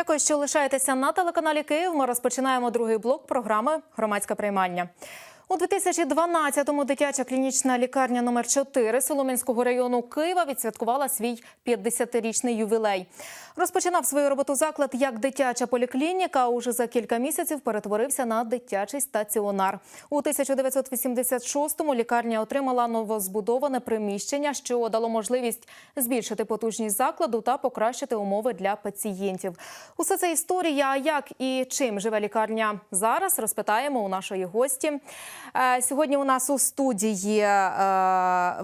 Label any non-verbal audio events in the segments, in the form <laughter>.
Дякую, що лишаєтеся на телеканалі Київ. Ми розпочинаємо другий блок програми Громадське приймальня. У 2012-му дитяча клінічна лікарня номер 4 Солом'янського району Києва відсвяткувала свій 50-річний ювілей. Розпочинав свою роботу заклад як дитяча поліклініка. а Уже за кілька місяців перетворився на дитячий стаціонар. У 1986-му лікарня отримала новозбудоване приміщення, що дало можливість збільшити потужність закладу та покращити умови для пацієнтів. Усе це історія. Як і чим живе лікарня зараз, розпитаємо у нашої гості. Е, Сьогодні у нас у студії е,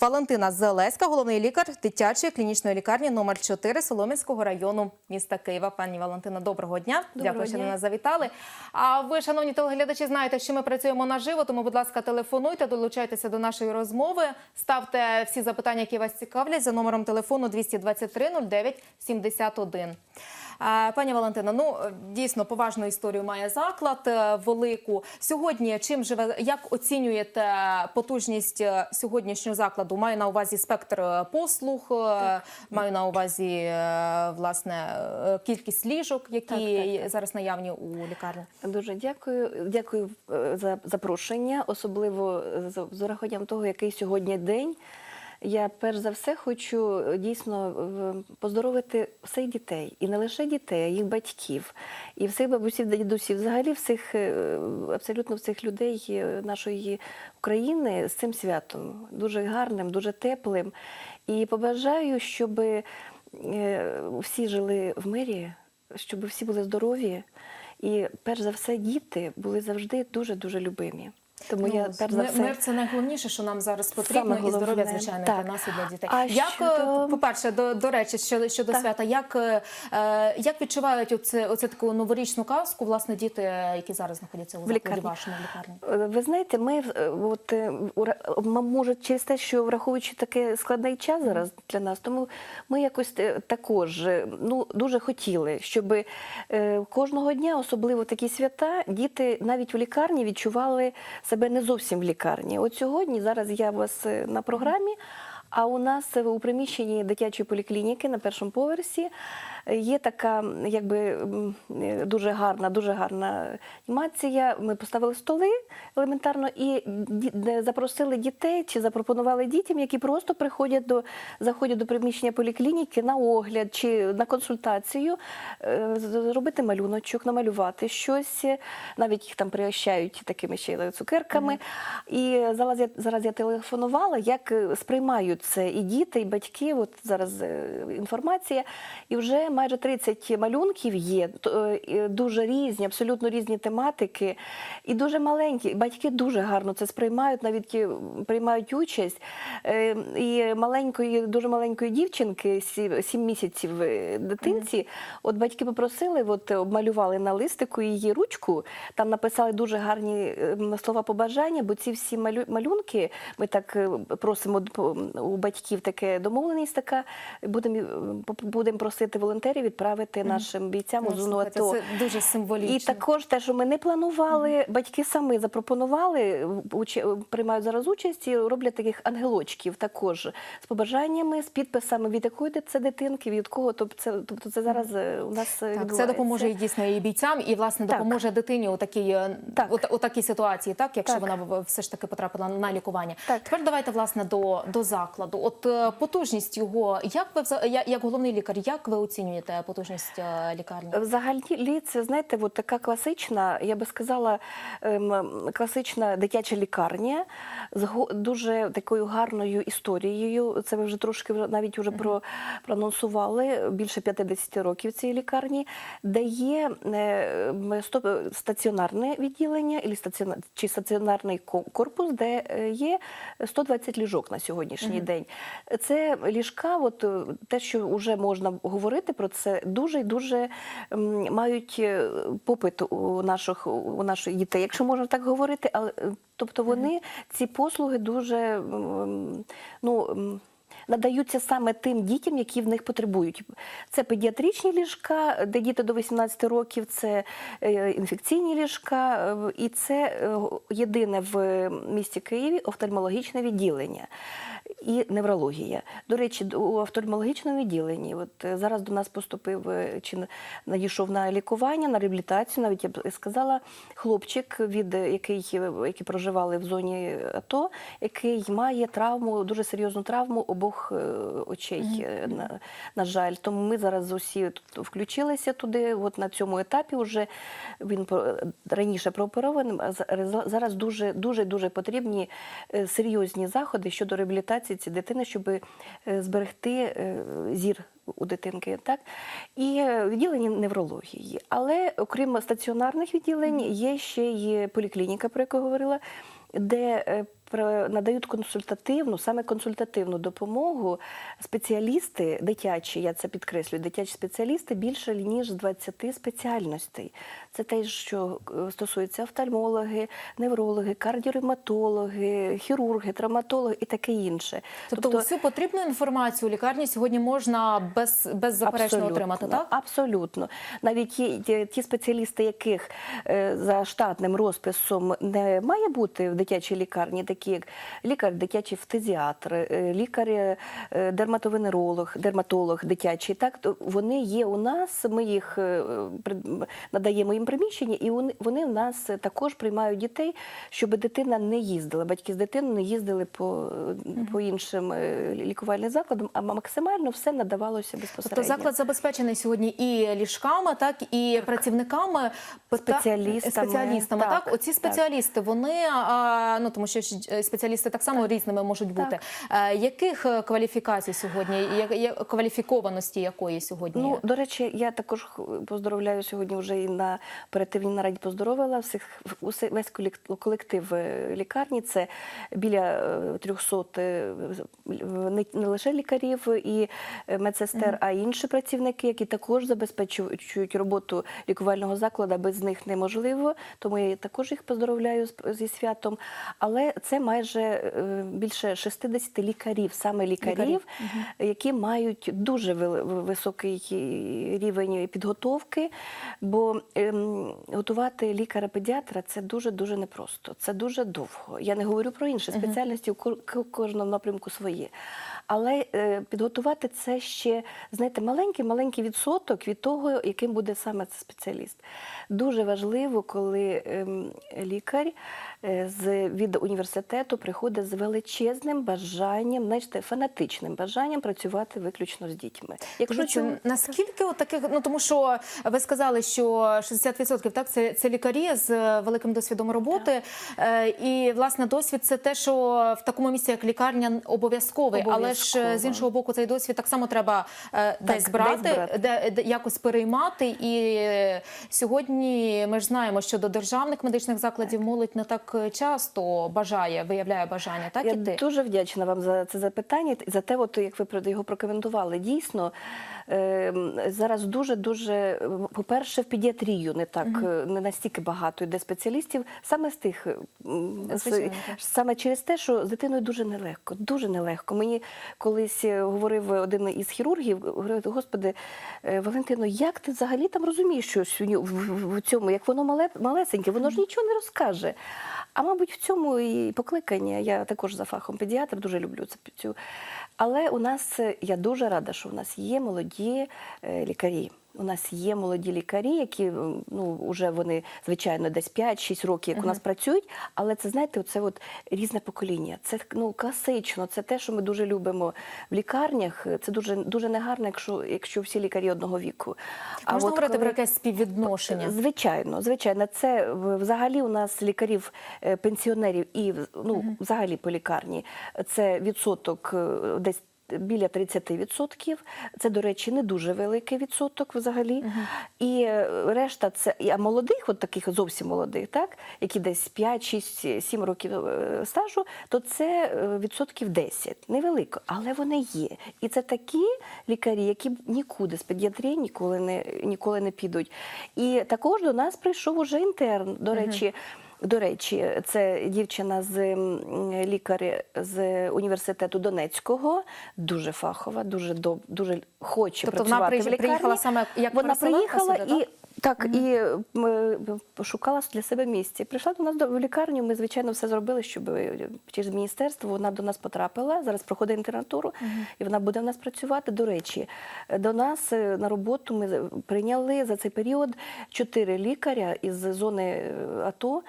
Валентина Зелеська, головний лікар дитячої клінічної лікарні номер 4 Солом'янського району міста Києва. Пані Валентина, доброго дня. Доброго Дякую, що дня. до нас завітали. А ви, шановні телеглядачі, знаєте, що ми працюємо наживо, тому, будь ласка, телефонуйте, долучайтеся до нашої розмови, ставте всі запитання, які вас цікавлять, за номером телефону 223 09 71. Пані Валентина, ну дійсно поважну історію має заклад е, велику. Сьогодні чим живе, як оцінюєте потужність е, сьогоднішнього закладу? Маю на увазі спектр е, послуг, е, маю на увазі власне кількість ліжок, які Так, так, зараз наявні у лікарні. Дуже дякую. Дякую за запрошення, особливо з урахуванням того, який сьогодні день. Я перш за все хочу е, дійсно поздоровити всіх дітей, і не лише дітей, а їх батьків, і всіх бабусів, дідусів, взагалі всіх е, абсолютно всіх людей е, нашої України з цим святом, дуже гарним, дуже теплим. І побажаю, щоб всі жили в мирі, щоб всі були здорові. І перш за все, діти були завжди дуже дуже любимі. Тому я Ну, перш за все Мир це найголовніше, що нам зараз потрібно, Саме і здоров'я, звичайно, Так. для нас і для дітей. А як щодо- е, по-перше, до, до речі, щодо, щодо Так. свята, як, е, е, як відчувають оце, оце таку новорічну казку, власне, діти, які зараз знаходяться у закладі лікарні. вашому в лікарні? Е, Ви знаєте, ми от може через те, що враховуючи такий складний час зараз для нас, тому ми якось також ну дуже хотіли, щоб кожного дня, особливо такі свята, діти навіть в лікарні відчували себе не зовсім в лікарні. От сьогодні зараз я вас е, на програмі. А у нас е, у приміщенні дитячої поліклініки на першому поверсі є така, якби дуже гарна, дуже гарна анімація. Ми поставили столи елементарно і запросили дітей чи запропонували дітям, які просто приходять до заходять до приміщення поліклініки на огляд чи на консультацію, е, зробити малюночок, намалювати щось. Навіть їх там пригощають такими ще цукерками. І зараз я зараз я телефонувала, як е, сприймають це і діти, і батьки. От зараз е, інформація. І вже майже 30 малюнків є, е, дуже різні, абсолютно різні тематики, і дуже маленькі. Батьки дуже гарно це сприймають, навіть е, приймають участь. Е, І маленької, дуже маленької дівчинки, 7 місяців дитинці, от батьки попросили, от обмалювали на листику її ручку, там написали дуже гарні е, слова побажання, бо ці всі малюнки, ми так просимо у батьків таке домовленість така, будемо е, поп- будемо просити волонтерів відправити нашим бійцям у Ну, зону АТО. Це дуже символічно. І також те, що ми не планували, батьки самі запропонували, приймають зараз участь і роблять таких ангелочків також з побажаннями, з підписами, від якої це дитинки, від кого. Тобто це, тобто це зараз е, у нас Так, це допоможе і дійсно і бійцям, і власне Так. допоможе дитині у такій, е, Так. у, у такій ситуації, так якщо Так. вона все ж таки потрапила на лікування. Так. Тепер давайте власне до, до закладу. От е, потужність його, як ви як головний лікар, як ви оцінюєте потужність е, лікарні? Взагалі, це знаєте, от така класична, я би сказала, ем, класична дитяча лікарня з дуже такою гарною історією. Це ви вже трошки навіть вже про проанонсували більше 50 років цієї лікарні, де є е, стаціонарне відділення чи стаціонарний корпус, де е, є 120 ліжок на сьогоднішній день. Це ліжка, от те, що вже можна говорити про це, дуже і дуже мають е, попит у наших у наших дітей, якщо можна так говорити, але е, тобто вони ці послуги дуже ну. Надаються саме тим дітям, які в них потребують. Це педіатричні ліжка, де діти до 18 років, це е, інфекційні ліжка, і це єдине в місті Києві офтальмологічне відділення. І неврологія. До речі, у офтальмологічному відділенні, от е, зараз до нас поступив е, чи надійшов на лікування, на реабілітацію, навіть я б сказала, хлопчик, від е, який, які проживали в зоні АТО, який має травму, дуже серйозну травму обох очей. е, На, на жаль, тому ми зараз усі тут включилися туди. От на цьому етапі вже він раніше прооперований, а за- зараз дуже дуже дуже потрібні серйозні заходи щодо реабілітації цієї дитини, щоб е, зберегти е, зір. У дитинки, так і е, відділення неврології. Але окрім стаціонарних відділень, є ще й поліклініка, про яку я говорила, де надають консультативну, саме консультативну допомогу спеціалісти дитячі, я це підкреслюю, дитячі спеціалісти більше ніж з 20 спеціальностей. Це те, що е, стосується офтальмологи, неврологи, кардіоревматологи, хірурги, травматологи і таке інше. Тобто, всю потрібну інформацію у лікарні сьогодні можна без, беззаперечно отримати, так? Абсолютно. Навіть ті, ті спеціалісти, яких е, за штатним розписом не має бути в дитячій лікарні, такі як лікар, дитячий фтизіатр, е, лікар, е, дерматовенеролог, дерматолог дитячий, так то вони є у нас. Ми їх е, надаємо їм приміщення, і вони, в нас також приймають дітей, щоб дитина не їздила. Батьки з дитиною не їздили по, по іншим е, лікувальним закладам, а максимально все надавалося безпосередньо. Тобто заклад забезпечений сьогодні і ліжками, так і працівниками Спеціалістами, спеціалістами. Так, так, оці так. спеціалісти, вони ну тому що е, спеціалісти так само різними можуть бути. Е, Яких е, кваліфікацій сьогодні, кваліфікованості якої сьогодні? Ну, до речі, я також поздоровляю сьогодні вже і на оперативній нараді поздоровила всіх весь колектив е, лікарні. Це біля е, 300 е, не, лише лікарів і е, медсестер, а й інші працівники, які також забезпечують роботу лікувального закладу. Без них неможливо. Тому я також їх поздоровляю зі святом. Але це майже е, більше 60 лікарів, саме лікарів, Лікарів. які мають дуже високий рівень підготовки, бо ем, готувати лікаря-педіатра це дуже дуже непросто. Це дуже довго. Я не говорю про інші спеціальності, у ко- ко- кожному напрямку своє. Але е, підготувати це ще, знаєте, маленький маленький відсоток від того, яким буде саме цей спеціаліст. Дуже важливо, коли ем, лікар е, з від університету приходить з величезним бажанням, знаєте, фанатичним бажанням працювати виключно з дітьми. Якщо цього- наскільки от таких, ну тому що ви сказали, що 60% так це, це лікарі з е, великим досвідом роботи, е, і власне досвід це те, що в такому місці як лікарня обов'язковий, але ж е, з іншого боку, цей досвід так само треба е, десь брати. Де, де якось переймати. І е, сьогодні ми ж знаємо, що до державних медичних закладів молодь не так часто бажає, виявляє бажання, так Я ти дуже вдячна вам за це запитання, і за те, от, як ви його прокоментували. Дійсно, е, зараз дуже дуже, по-перше, в педіатрію не так е, не настільки багато йде спеціалістів, саме з тих з- саме через те, що з дитиною дуже нелегко, дуже нелегко. Мені колись е, говорив один із хірургів, говорив, господи, е, Валентино, як ти взагалі там розумієш щось в, цьому, як воно мале, малесеньке, воно ж нічого не розкаже. А мабуть, в цьому і покликання. Я також за фахом педіатр, дуже люблю цю. Але у нас е, я дуже рада, що у нас є молоді е, лікарі. У нас є молоді лікарі, які ну вже вони звичайно десь 5-6 років, як у нас працюють. Але це знаєте, це от різне покоління. Це ну класично. Це те, що ми дуже любимо в лікарнях. Це дуже дуже негарно, якщо якщо всі лікарі одного віку. Можна от говорити коли- про якесь співвідношення? Звичайно, звичайно, це взагалі у нас лікарів е, пенсіонерів і ну, взагалі по лікарні це відсоток е, десь. Біля 30%. Це, до речі, не дуже великий відсоток взагалі. І е, решта це а молодих, от таких зовсім молодих, так, які десь 5, 6, 7 років е, стажу, то це е, відсотків 10. Невелико, але вони є. І це такі лікарі, які нікуди з педіатрії ніколи не, ніколи не підуть. І також до нас прийшов уже інтерн. До речі, до речі, це дівчина з лікаря з університету Донецького, дуже фахова, дуже доб, дуже хоче Тобто вона працювати в приїж- лікарні. приїхала саме як вона приїхала сюди, і Так, і е, ми пошукала для себе місце. Прийшла до нас до в лікарню. Ми, звичайно, все зробили, щоб е, через міністерство вона до нас потрапила. Зараз проходить інтернатуру, і вона буде в нас працювати. До речі, е, до нас е, на роботу ми прийняли за цей період чотири лікаря із зони е, АТО.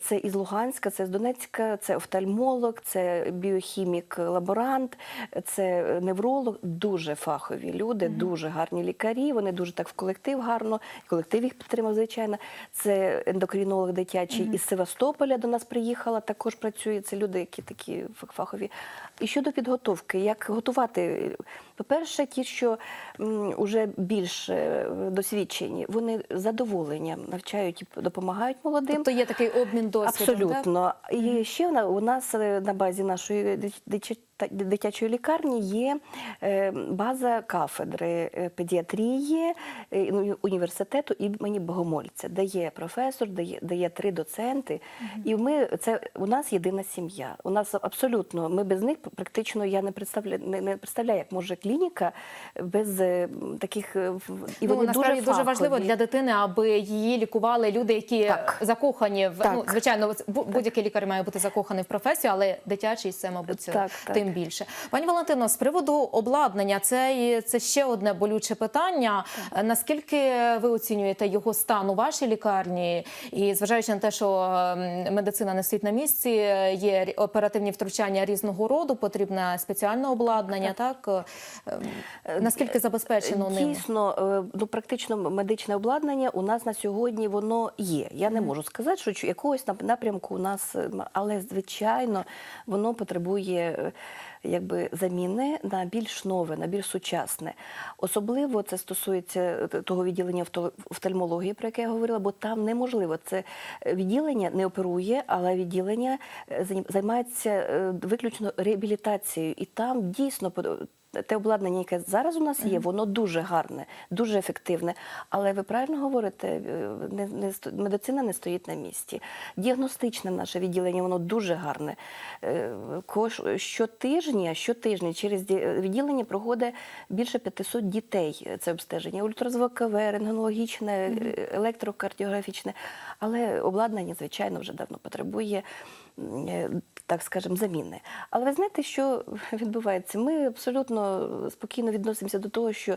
Це із Луганська, це з Донецька, це офтальмолог, це біохімік, лаборант, це невролог. Дуже фахові люди, дуже гарні лікарі. Вони дуже так в колектив гарно. Колектив їх підтримав, звичайно. Це ендокринолог дитячий із Севастополя до нас приїхала, також працює. Це люди, які такі фах- фахові. І щодо підготовки, як готувати? По-перше, ті, що вже більш е, досвідчені, вони задоволенням навчають і допомагають молодим. Тобто є такий обмін досвідом. так? Абсолютно. І ще у нас е, на базі нашої дитя- дитя- та- дитячої лікарні є е, база кафедри е, педіатрії е, ну, університету імені Богомольця, де є професор, де є, де є три доценти. І ми це у нас єдина сім'я. У нас абсолютно ми без них практично я не представляю, не, не представляю, як може клініка без таких і ну, вони насправді дуже, дуже, важливо для дитини, аби її лікували люди, які Так. закохані в ну, звичайно, будь-який лікар має бути закоханий в професію, але дитячий це, мабуть, Так, так. Тим більше. Пані Валентино, з приводу обладнання, це це ще одне болюче питання. Наскільки ви оцінюєте його стан у вашій лікарні? І зважаючи на те, що ем, медицина не стоїть на місці, є оперативні втручання різного роду, потрібне спеціальне обладнання. Так, Ем, наскільки забезпечено ним? Дійсно, е, ну практично медичне обладнання у нас на сьогодні воно є. Я не можу сказати, що якогось нап- напрямку у нас, е, але звичайно воно потребує. Якби заміни на більш нове, на більш сучасне. Особливо це стосується е, того відділення офтал- офтальмології, про яке я говорила, бо там неможливо. Це е, відділення не оперує, але відділення е, займається виключно реабілітацією. І там дійсно те обладнання, яке зараз у нас є, воно дуже гарне, дуже ефективне. Але ви правильно говорите, е, не, не медицина не стоїть на місці. Діагностичне наше відділення, воно дуже гарне. Е, кош- Щотижня, щотижня через відділення проходить більше 500 дітей. Це обстеження ультразвукове, рентгенологічне, е, електрокардіографічне. Але обладнання, звичайно, вже давно потребує е, так скажемо, заміни. Але ви знаєте, що <laughs> відбувається? Ми абсолютно спокійно відносимося до того, що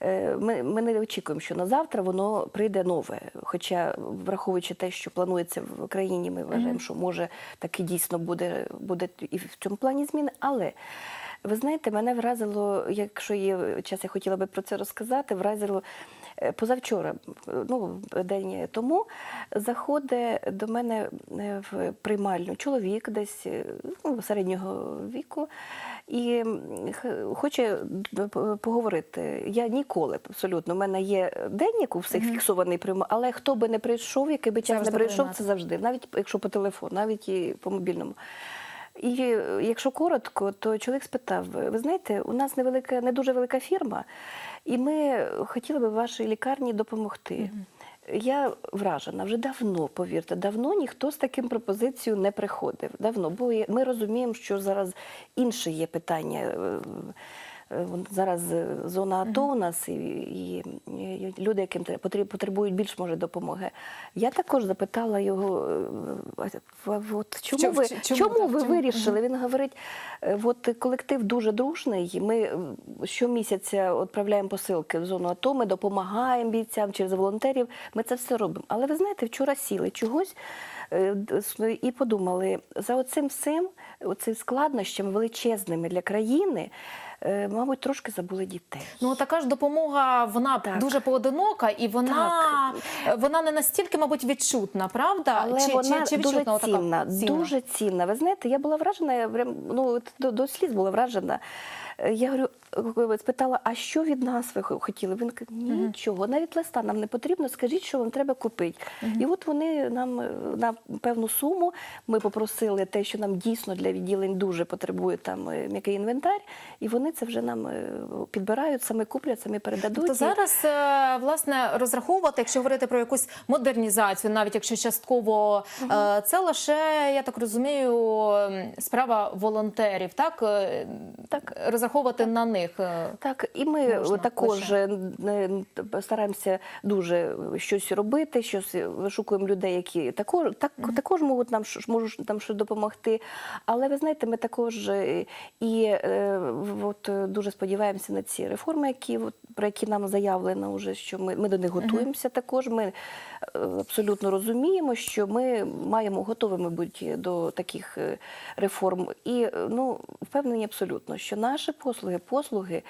е, ми, ми не очікуємо, що на завтра воно прийде нове. Хоча, враховуючи те, що планується в країні, ми вважаємо, що може таки дійсно буде, буде і в цьому плані зміни. Але ви знаєте, мене вразило, якщо є час, я хотіла би про це розказати, вразило. Е, Позавчора, ну день тому, заходить до мене е, в приймальню чоловік, десь е, ну, середнього віку, і хоче поговорити. Я ніколи абсолютно. У мене є денник у всіх фіксований прийом, але хто би не прийшов, який би час не прийшов, це завжди, навіть якщо по телефону, навіть і по мобільному. І е, якщо коротко, то чоловік спитав: ви знаєте, у нас невелика, не дуже велика фірма, і ми хотіли би вашій лікарні допомогти. Я вражена вже давно, повірте, давно ніхто з таким пропозицією не приходив. Давно, бо ми розуміємо, що зараз інше є питання. Е, Зараз е, зона АТО у нас і, і, і люди, яким тре- потребують більш може допомоги. Я також запитала його, е, от чому чому- ви чому, чому ви чому? вирішили? Він говорить: от колектив дуже дружний. Ми щомісяця відправляємо посилки в зону АТО, ми допомагаємо бійцям через волонтерів. Ми це все робимо. Але ви знаєте, вчора сіли чогось і подумали за оцим всім, оцим складнощами величезними для країни. Е, Мабуть, трошки забули дітей. Ну така ж допомога, вона Так. дуже поодинока, і вона, вона не настільки, мабуть, відчутна, правда? Але чи, вона чи, чи дуже відчутна отака цінна, дуже цінна. Ви знаєте, я була вражена, я прям, ну, до, до сліз була вражена. Е, Я говорю, е, спитала, а що від нас ви хотіли? Він каже, нічого, навіть листа нам не потрібно, скажіть, що вам треба купити. І от вони нам е, на певну суму ми попросили те, що нам дійсно для відділень дуже потребує там е, м'який інвентар, і вони вони це вже нам е, підбирають, самі куплять, самі передадуть. Тобто зараз е, власне розраховувати, якщо говорити про якусь модернізацію, навіть якщо частково е, це лише, я так розумію, справа волонтерів, так? Так. розраховувати на них. Так, і ми Можна також лише. стараємося дуже щось робити, щось вишукуємо людей, які також так також можуть нам щось- можуть нам щось допомогти. Але ви знаєте, ми також і в- от е, дуже сподіваємося на ці реформи, які про які нам заявлено вже, що ми, ми до них готуємося. Також ми е, абсолютно розуміємо, що ми маємо готовими бути до таких е, реформ. І ну впевнені абсолютно, що наші послуги, послуги,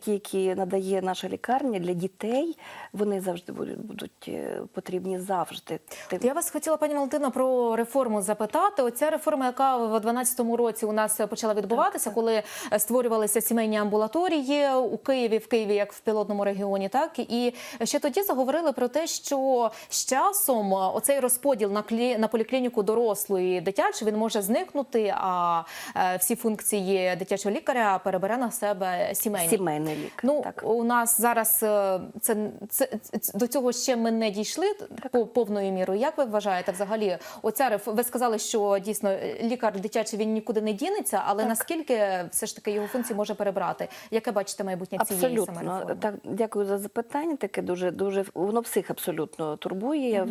ті, які надає наша лікарня для дітей, вони завжди будуть, будуть е, потрібні завжди. Я вас хотіла, пані Валентина, про реформу запитати. Оця реформа, яка в 2012 році у нас почала відбуватися, коли е, створювалися сімейні амбулаторії у Києві, в Києві, як в пілотному регіоні, так і ще тоді заговорили про те, що з часом е, оцей розподіл на клі на поліклініку дорослої і дитячої він може зникнути. А е, всі функції дитячого лікаря перебере на себе сімейний. Сімейний лік. Ну так. у нас зараз е, це, це, це до цього ще ми не дійшли по повною мірою. Як ви вважаєте, взагалі, оця реф... ви сказали, що дійсно е, лікар дитячий він нікуди не дінеться, але Так. наскільки все ж таки його функції може перебрати? Яке бачите майбутнє цієї саме реформи? так. Дякую за запитання. Таке дуже дуже воно всіх абсолютно турбує. Я е,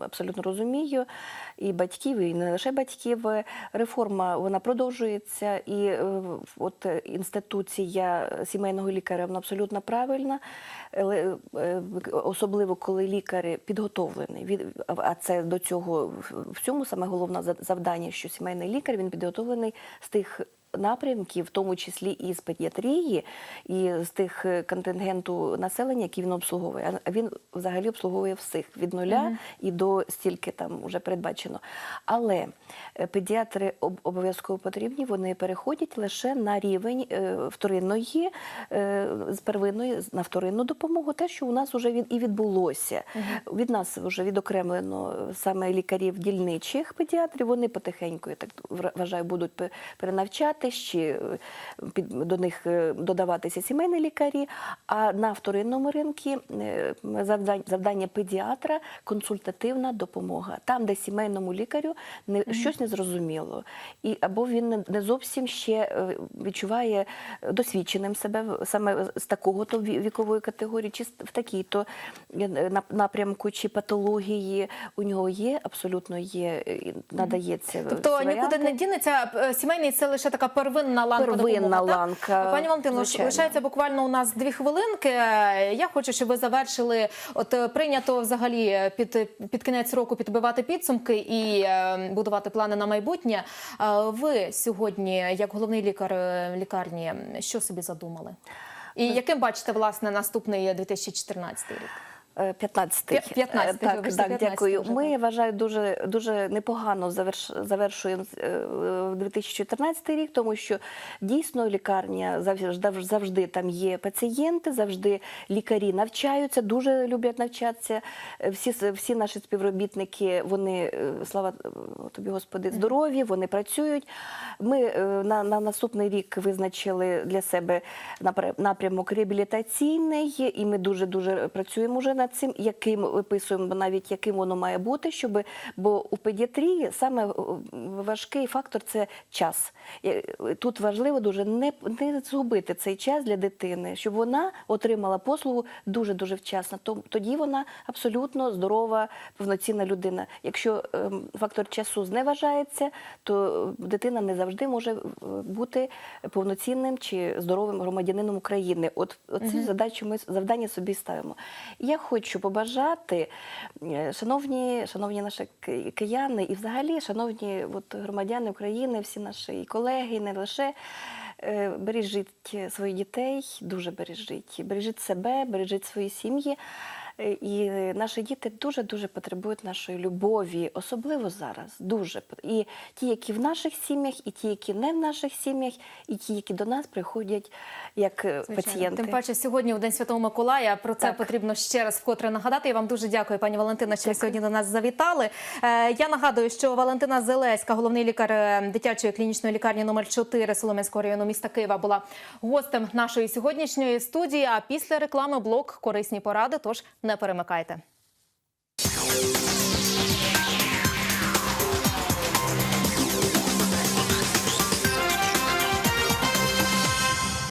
абсолютно розумію і батьків, і не лише батьків. Реформа вона продовжується, і от інституція сімейного лікаря вона абсолютно правильна. Е, Особливо коли лікар підготовлений. А це до цього в цьому саме головне завдання, що сімейний лікар він підготовлений з тих напрямків, в тому числі і з педіатрії, і з тих е, контингенту населення, які він обслуговує. А він взагалі обслуговує всіх від нуля і до стільки там вже передбачено. Але е, педіатри обов'язково потрібні, вони переходять лише на рівень е, вторинної, з первинної на вторинну допомогу, те, що у нас вже і відбулося. Від нас вже відокремлено саме лікарів дільничих педіатрів. Вони потихеньку, я так вважаю, будуть пе- перенавчати ще е, до них е, додаватися сімейні лікарі. А на вторинному ринку е, завдання, завдання педіатра консультативна допомога. Там, де сімейному лікарю не щось не зрозуміло, і або він не, зовсім ще відчуває досвідченим себе саме з такого то вікової категорії, чи в такій то напрямку, чи патології у нього є, абсолютно є, надається. Тобто нікуди не дінеться. Сімейний це лише така первинна ланка Первинна допомоги. так? ланка, Пані Валентино, лишається буквально у нас дві хвилинки. Я хочу, щоб ви завершили. От е, прийнято взагалі під, під кінець року підбивати підсумки і е, будувати плани на майбутнє. Е, Ви сьогодні, як головний лікар лікарні, що собі задумали? І яким бачите власне наступний 2014 рік? Е, 15-й. 15-й, Е, Так, вибачте, так, 15-й дякую. вже, Ми, так. вважаю, дуже, дуже непогано заверш, завершуємо е, 2014 рік, тому що дійсно лікарня завжди, завжди там є пацієнти, завжди лікарі навчаються, дуже люблять навчатися. Е, Всі, всі наші співробітники, вони, е, слава е, тобі, Господи, здорові, вони працюють. Ми е, на, на наступний рік визначили для себе напрямок реабілітаційний, і ми дуже-дуже працюємо вже над цим, яким виписуємо навіть яким воно має бути, щоб бо у педіатрії саме е, важкий фактор це час. Е, Тут важливо дуже не, не згубити цей час для дитини, щоб вона отримала послугу дуже дуже вчасно. Тоді вона абсолютно здорова, повноцінна людина. Якщо ем, фактор часу зневажається, то дитина не завжди може е, бути повноцінним чи здоровим громадянином України. От оці задачі ми завдання собі ставимо. Я хочу побажати, е, шановні, шановні наші кияни, і взагалі, шановні от, громадяни України, всі наші колеги, не лише. е, Бережіть своїх дітей, дуже бережіть. Бережіть себе, бережіть свої сім'ї. Е, І наші діти дуже дуже потребують нашої любові, особливо зараз. Дуже і ті, які в наших сім'ях, і ті, які не в наших сім'ях, і ті, які до нас приходять як е, Звичайно. пацієнти. Тим паче сьогодні у День Святого Миколая. Про це Так. потрібно ще раз вкотре нагадати. Я вам дуже дякую, пані Валентина, що ви сьогодні до нас завітали. Е, я нагадую, що Валентина Зелеська, головний лікар дитячої клінічної лікарні номер 4 Солом'янського району міста Києва, була гостем нашої сьогоднішньої студії. А після реклами блок корисні поради. Тож не перемикайте.